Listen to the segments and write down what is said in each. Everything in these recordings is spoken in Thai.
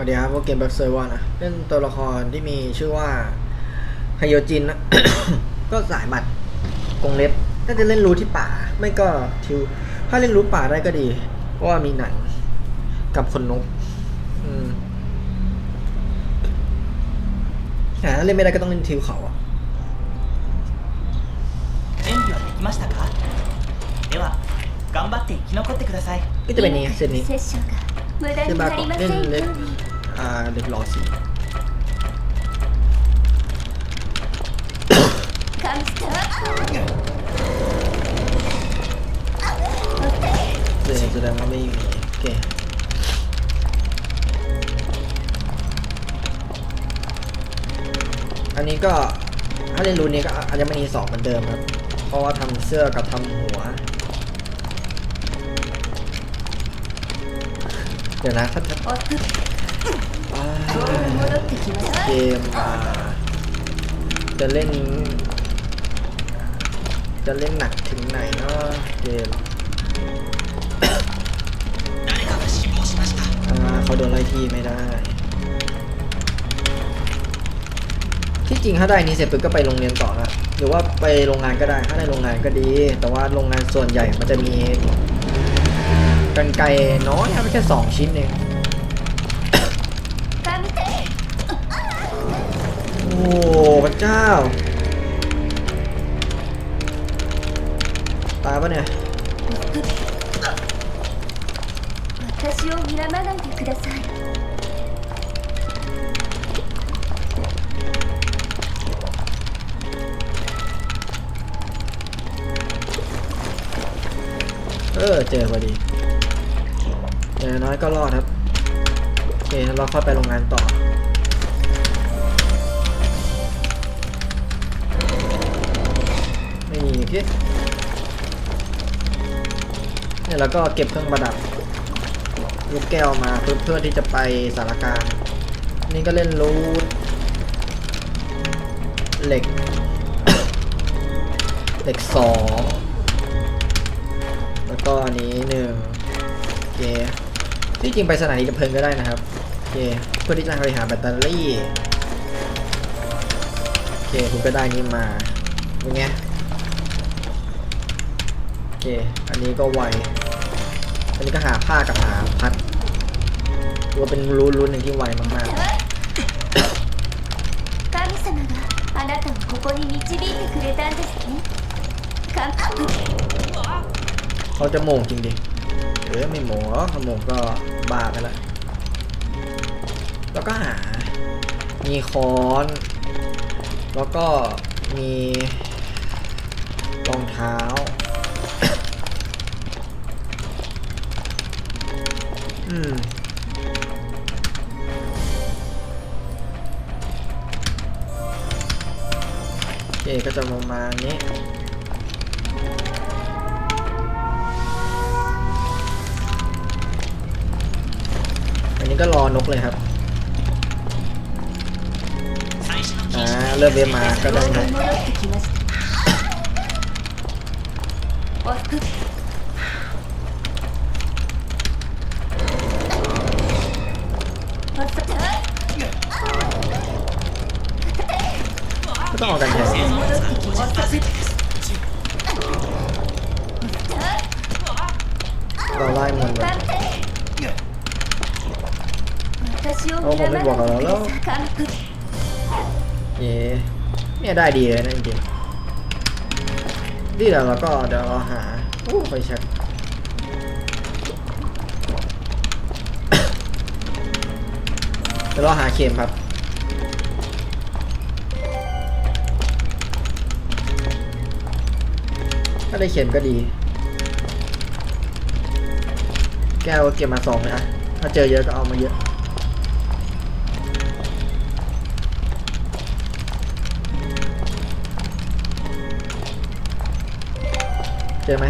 วัสดีครับพวกเกมแบ็กเซอร์ว่านะเล่นตัวละครที่มีชื่อว่าไฮโยจินนะ ก็สายบัตรกงเล็บถ้าจะเล่นรู้ที่ป่า ไม่ก็ทิว ถ้าเล่นรู้ป่าได้ก็ดี เพราะว่ามีหนังกับคนนกแต่ถ้าเล่นไม่ได้ก็ต้องเล่นทิวเขาอะก็จะเป็นนี้เซตนี้เซตบัตรเล่นเล็ก อ่าเล็กรอสี神様แสดงแสดงว่าไม่มีโอเคอันนี้ก็ถ้าเล่นรูนนี้ก็อาจจะไม่มีสองเหมือนเดิมครับ เพราะว่าทำเสื้อกับทำหัว เดี๋ยวนะถ้า เกมจะเล่น จะเล่นหนักถึงไหนเนาะเกมเขาโดนไล่ที่ไม่ได้ ที่จริงถ้าได้นี้เสร็จปุ๊บก็ไปโรงเรียนต่อนะหรือว่าไปโรงงานก็ได้ถ้าได้โรงงานก็ดี แต่ว่าโรงงานส่วนใหญ่มันจะมีกันไกลน้อยครับแค่สองชิ้นเอง โอ้พระเจ้า ตายปะเนี่ย 私を睨まないでください เออ เจอพอดีอย่างน้อยก็รอดครับ โอเคเราค่อยไปโรงงานต่อ ไม่มีโอเคเนี่ยแล้วก็เก็บเครื่องประดับ ลูกแก้วมาเพื่อเพื่อที่จะไปสารการ นี่ก็เล่นรูทเหล็ก เหล็กสองแล้วก็อันนี้หนึ่งโอเคที่จริงไปสถานีดับเพลิงก็ได้นะครับโอเคเพื่อที่จะไปหาแบตเตอรี่โอเคคุณก็ได้นี้มาเป็นไง เคอันนี้ก็ไวอันนี้ก็หาผ้ากับหาพัดถือว่าเป็นรูนรูนหนึ่งที่ไวมาก 神様があなたをここに導いてくれたんですね神 ๆเขาจะโมงจริงดิเออไม่โมงหรอกถ้าโมงก็บ้าไปละแล้วก็หา มีค้อน แล้วก็มีรองเท้า โอเคก็จะปรมาณนี้อันนี้ก็รอนกเลยครับอ่าเริ่มเวมาก็ได้นก เราไล่มันไปโอ้ผมไม่บอกเราแล้วเย่เนี่ยได้ดีเลยนะจริงๆนี่เดี๋วเราก็เดี๋ยวเราหาโอ้ไฟชักเดี๋ยวเราหาเข็มครับถ้าได้เข็มก็ดี ก้วก็เก็บมาสองเลยอะถ้าเจอเยอะก็เอามาเยอะ เจอไหม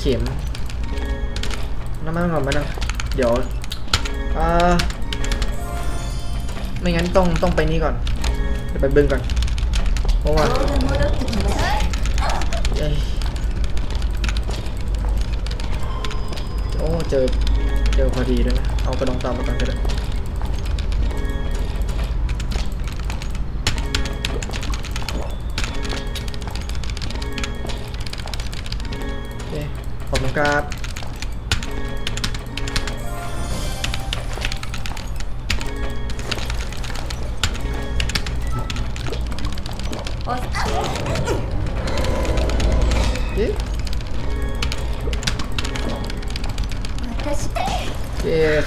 เข็มน้ำมันก่อนมานะเดี๋ยวเออไม่งั้นต้องต้องไปนี่ก่อนไปบึงก่อน เพราะว่า เจอเจอพอดีด้วยนะ เอากระดองตามมาก่อนก็ได้โอเคขอบคุณครับ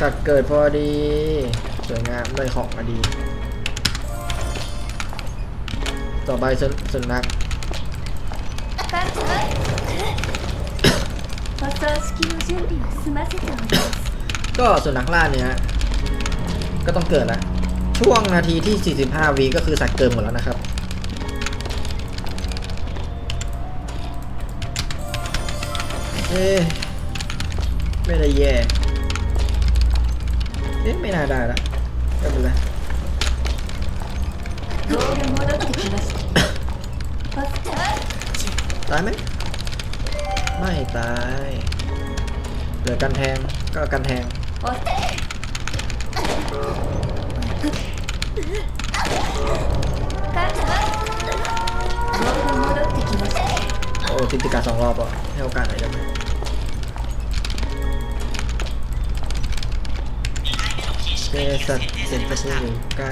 สัตว์เกิดพอดี สวยงามเลยของมาดี ต่อไปสุสุนัขก็สุนัขล่าเนี่ยก็ต้องเกิดละช่วงนาทีที่ 45วีก็คือสัตว์เกิดหมดแล้วนะครับเอ๊ไม่ได้แย่ เอ๊ะไม่น่าได้ละไม่เป็นไรตายไหมไม่ตายเหลือกันแทงก็กันแทงโอ้ติดติกาสองรอบอะให้โอกาสหน่อยได้ไหม เจสัตว์เจ็ดประตูอยู่ใกล้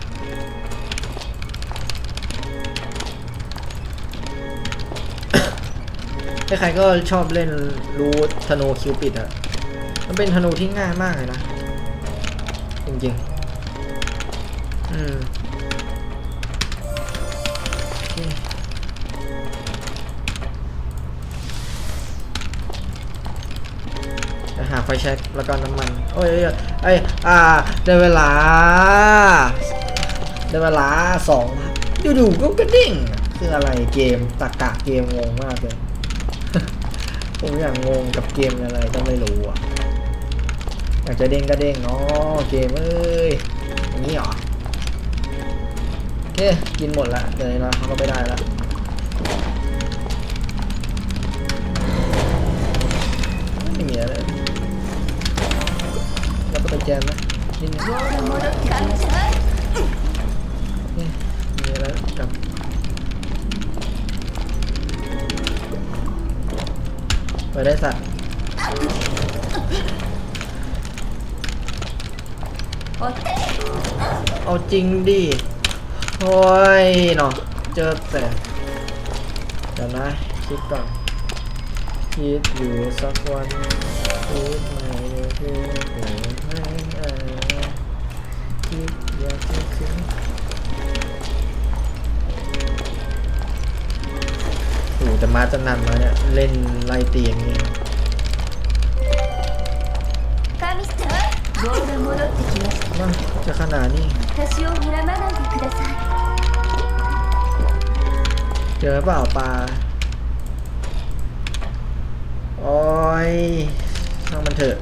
ใครๆก็ชอบเล่นรู้ธนูคิวปิดอะมันเป็นธนูที่ง่ายมากเลยนะ จริงๆ อืมหาไฟแช็กแล้วก็น้ำมัน โอ้ยเอ้ยเอ้ยอ่าได้เวลา ได้เวลาสองอยู่ๆก็กระดิ่ง คืออะไรเกมตะกะเกมงงมากเลย ผมอยากงงกับเกมอะไรก็ไม่รู้อะอยากจะเด้งก็เด้งเนาะเกมเอ้ยอย่างนี้เหรอโอเคกินหมดละเดี๋ยนะเขาก็ไม่ได้ละไม่มีอะไรแล้วก็ไปแจมนะนิดนึง จริงดิโอ้ยเนาะเจอแต่เดี๋ยวนะคิดก่อนคิดอยู่สักวันคิดไม่ได้คิดไม่เออคิดอยากจะคืนโอ้แต่มาจะนานมาเนี่ยเล่นไล่ตีอย่างนี้ ゴール戻ってきました มาจะขนาดนี้ 私を恨まないでください เจอเปล่าปลา โอ้ยช่างมันเถอะ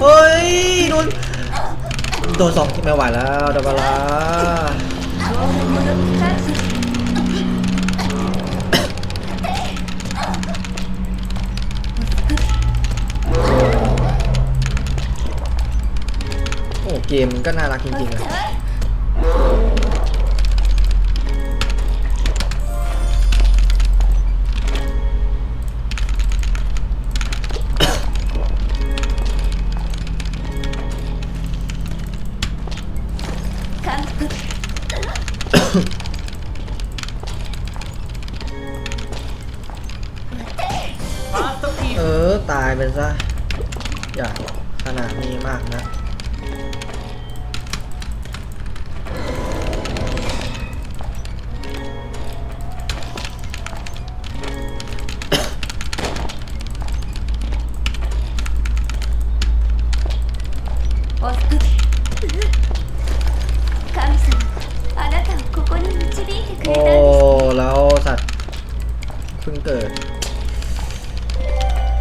เฮ้ยโดนโดนสองไม่ไหวแล้วดาบเบลาโอ้เกมมันก็น่ารักจริงๆเลย เออ ตายไปซะ อย่าขนาดนี้มากนะ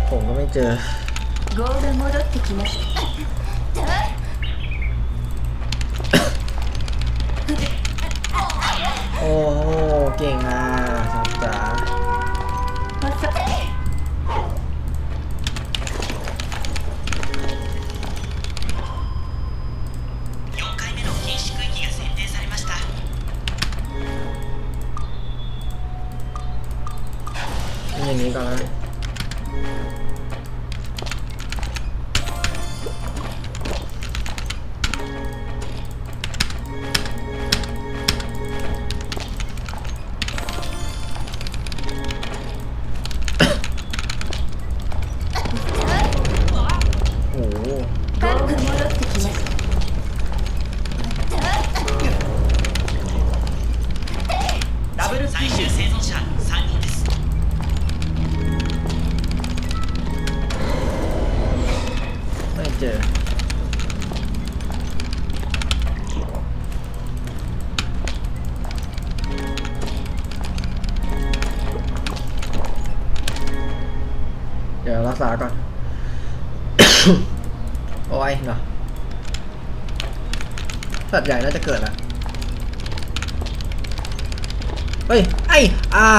ผมก็ไม่เจอ 号が戻ってきました โอ้โหเก่งอ่ะสัตว์จ๋า อ้ยเนาะสัตว์ใหญ่น่าจะเกิดล้วเฮ้ย ไอ้อ่า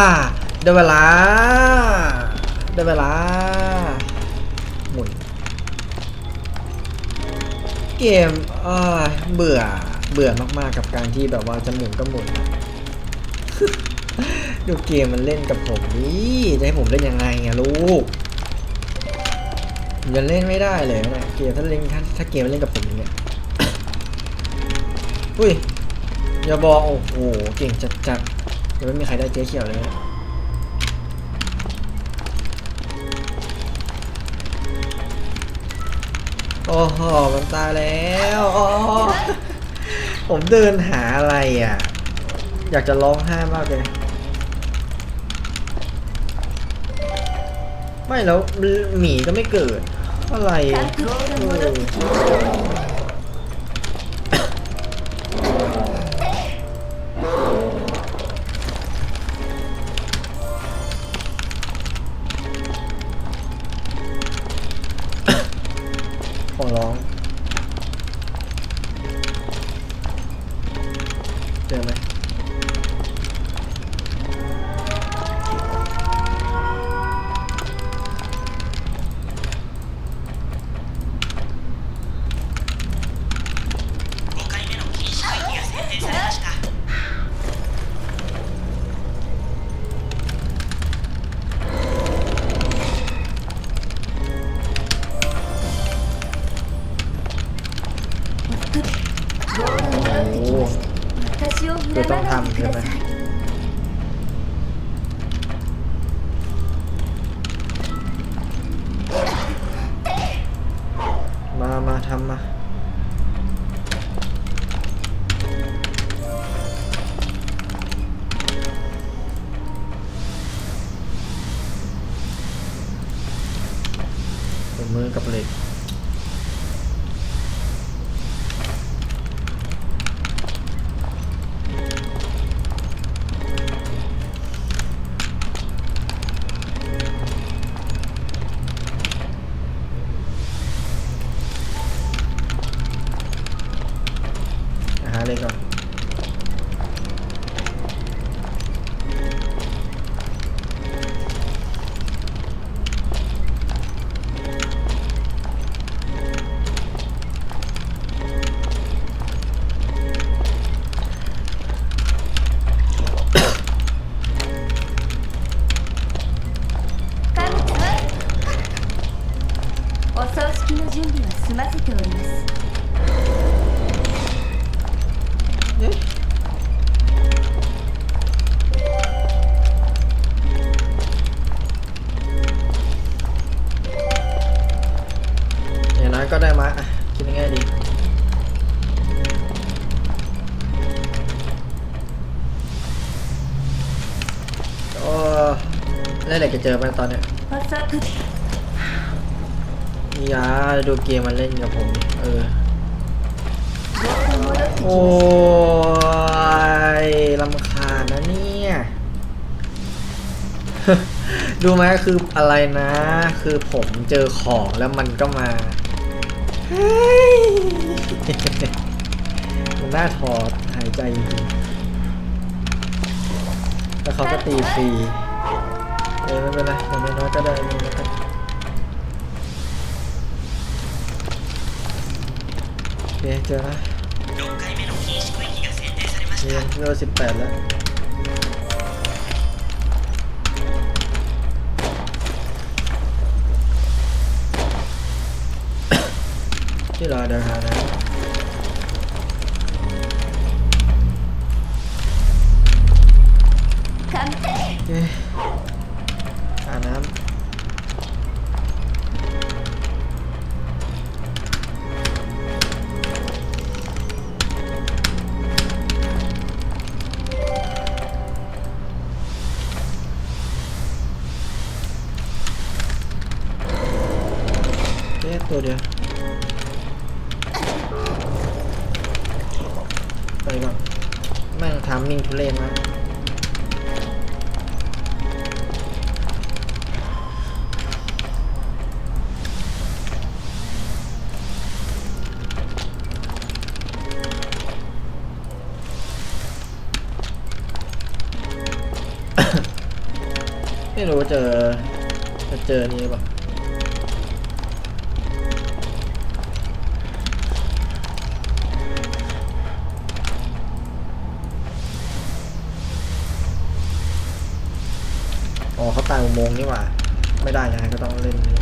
ได้เวลาได้เวลาหมุนเกมเอ้เบื่อ เบื่อมากๆกับการที่แบบว่าจะหมุนก็หมุน ดูเกมมันเล่นกับผมนี่จะให้ผมเล่นยังไงอะลูก ผมยังเล่นไม่ได้เลยนะเกมถ้าเล่นถ้าถ้าเกมมันเล่นกับผมอย่างเงี้ยอุ้ยอย่าบอกโอ้โหเก่งจัดๆยังไม่มีใครได้เจ๊เขียวเลยนะโอ้โหมันตายแล้วผมเดินหาอะไรอะ อยากจะร้องไห้มากเลยไม่แล้วหมีก็ไม่เกิด อะไรขอร้องเจอไหม ทำมา คิดง่ายดีโอ้แล้วอะไรจะเจอไปตอนเนี้ยยาดูเกมมันเล่นกับผม เออ โอ้ยลำคาญนะเนี่ย ดูไหมคืออะไรนะ คือผมเจอของแล้วมันก็มา มันน่าถอดหายใจแล้วเขาก็ตีฟรีเออไม่เป็นไรอย่างน้อยก็ได้นะคเป็รโอเคเจอละเรียนเวลสิบแปดแล้ว ที่รอ รู้ว่าเจอจะเจอนี่หรือเปล่าอ๋อเขาตายอุโมงค์นี่หว่า ไม่ได้นะก็ต้องเล่นนี่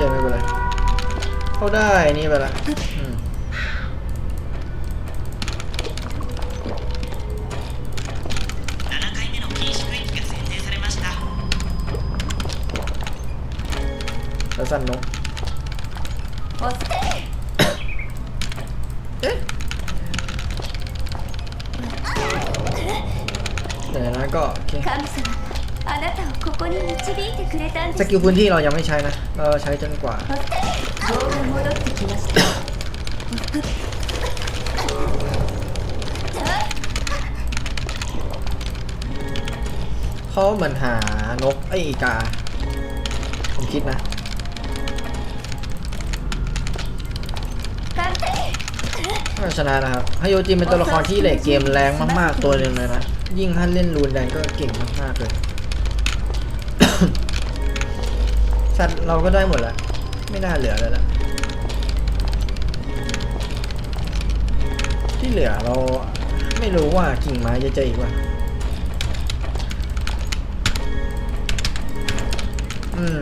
ใจไม่เป็นไรเข้าได้นี่ไปละแล้วสั่นนกเอ๊ะแต่นะก็โอเค สกิลพื้นที่เรายังไม่ใช้นะ เราใช้จนกว่า เขาเหมือนหานกไอกา ผมคิดนะชนะนะครับฮายโยจินเป็นตัวละครที่เลทเกมแรงมาก ๆ ตัวหนึ่งเลยนะ ยิ่งท่านเล่นรูนแดงก็เก่งมาก ๆ เลยัตว์เราก็ได้หมดแล้ว ไม่น่าเหลือแล้วละที่เหลือเราไม่รู้ว่ากิ่งไม้จะเจออีกว่าอืม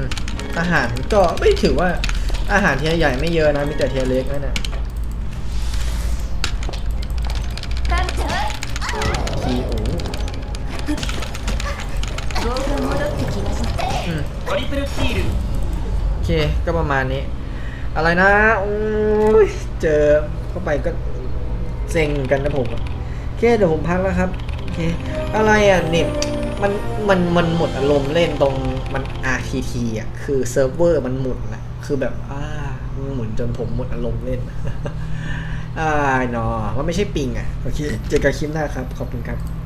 อาหารก็ไม่ถือว่า อาหารเทียใหญ่ไม่เยอะนะ มีแต่เทียเล็กนั่นแหละทีโออืม เคก็ประมาณนี้ อะไรนะโอ้ยเจอเข้าไปก็เซ็งกันนะผมโอเคเดี๋ยวผมพักแล้วครับโอเคอะไรอะเน็ตมันมันมันหมดอารมณ์เล่นตรงมัน RTT อะคือเซิร์ฟเวอร์มันหมุนนะคือแบบอ่าหมุนจนผมหมดอารมณ์เล่นอ่าเนาะว่าไม่ใช่ปิงอะโอเคเจอกันคลิปหน้าครับ ขอบคุณครับ